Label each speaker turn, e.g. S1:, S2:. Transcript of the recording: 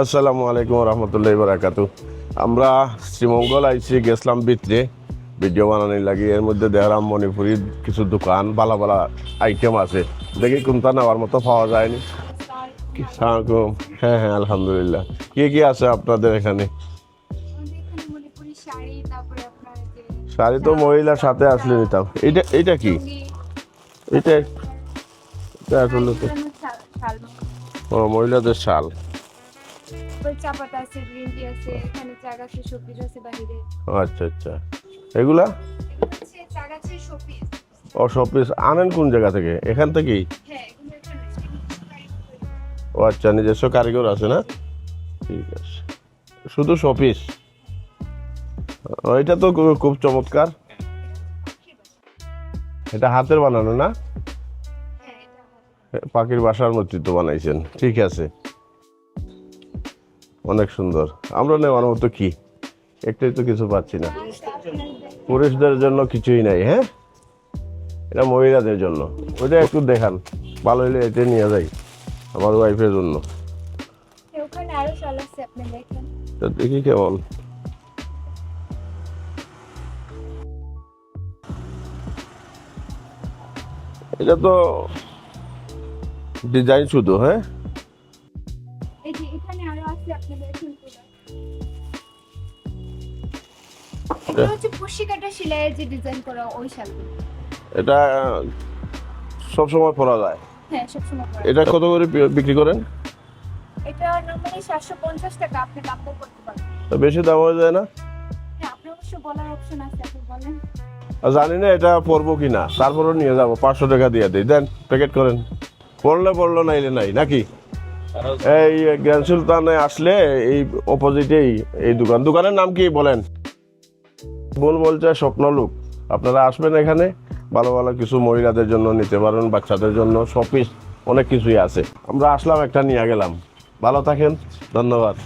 S1: আসসালামু আলাইকুম রহমতুল্লাহ বারাকাতু আমরা শ্রীমঙ্গল আইসি গেছিলাম ভিতরে ভিডিও বানানোর লাগে। এর মধ্যে দেখলাম মণিপুরি কিছু দোকান বালা বালা আইটেম আছে। দেখি কোনটা নেওয়ার মতো পাওয়া যায়নি। সালামালাইকুম হ্যাঁ হ্যাঁ আলহামদুলিল্লাহ। কি কি আছে আপনাদের এখানে?
S2: শাড়ি
S1: তো মহিলার সাথে আসলে নিতাম। এটা এটা কি? এটা এটা আসলে তো ও মহিলাদের শাল।
S2: চাপাতা আছে গ্রিন টি আছে এখানে চা গাছের শোপিস আছে বাহিরে।
S1: আচ্ছা আচ্ছা। এগুলা?
S2: চা গাছের শোপিস।
S1: ও সব পিস আনেন কোন জায়গা থেকে? এখান থেকেই?
S2: হ্যাঁ
S1: ও আচ্ছা নিজস্ব কারিগর আছে না? ঠিক আছে। শুধু শপিস? এটা তো খুব চমৎকার। এটা হাতের বানানো না?
S2: হ্যাঁ।
S1: পাখির বাসার মধ্যে তো বানাইছেন। ঠিক আছে। অনেক সুন্দর। আমরা নেওয়ার মতো কি? একটাই তো কিছু পাচ্ছি না। পুরুষদের জন্য কিছুই নাই হ্যাঁ? এটা মহিলাদের জন্য। ওইটা একটু দেখান। ভালো হলে এটা নিয়ে যাই আমার ওয়াইফের জন্য। তো দেখি কেমন। এটা তো ডিজাইন শুধু হ্যাঁ?
S2: এই যে এখানে আরও আছে আপনি দেখেন পুরো। এগুলো হচ্ছে কুশি কাটা সেলাইয়ের যে ডিজাইন করা ওই শালগুলো
S1: এটা সব সময় পরা যায়?
S2: হ্যাঁ
S1: এটা কত করে বিক্রি করেন?
S2: এটা নর্মালি সাতশো পঞ্চাশ টাকা আপনি কাপড় করতে পারেন
S1: তো বেশি দাম হয়ে যায় না?
S2: হ্যাঁ আপনি অবশ্য বলার অপশন আছে আপনি বলেন।
S1: জানি না এটা পরবো কি না তারপরও নিয়ে যাব পাঁচশো টাকা দিয়ে দিই। দেন প্যাকেট করেন। পড়লে পড়ল নাইলে নাই নাকি? এই গ্র্যান্ড সুলতানে আসলে এই অপোজিটেই এই দোকান। দোকানের নাম কি বলেন? বল বলছে স্বপ্নলুক। আপনারা আসবেন এখানে, ভালো ভালো কিছু মহিলাদের জন্য নিতে পারেন, বাচ্চাদের জন্য, শপিস, অনেক কিছুই আছে। আমরা আসলাম, একটা নিয়ে গেলাম। ভালো থাকেন, ধন্যবাদ।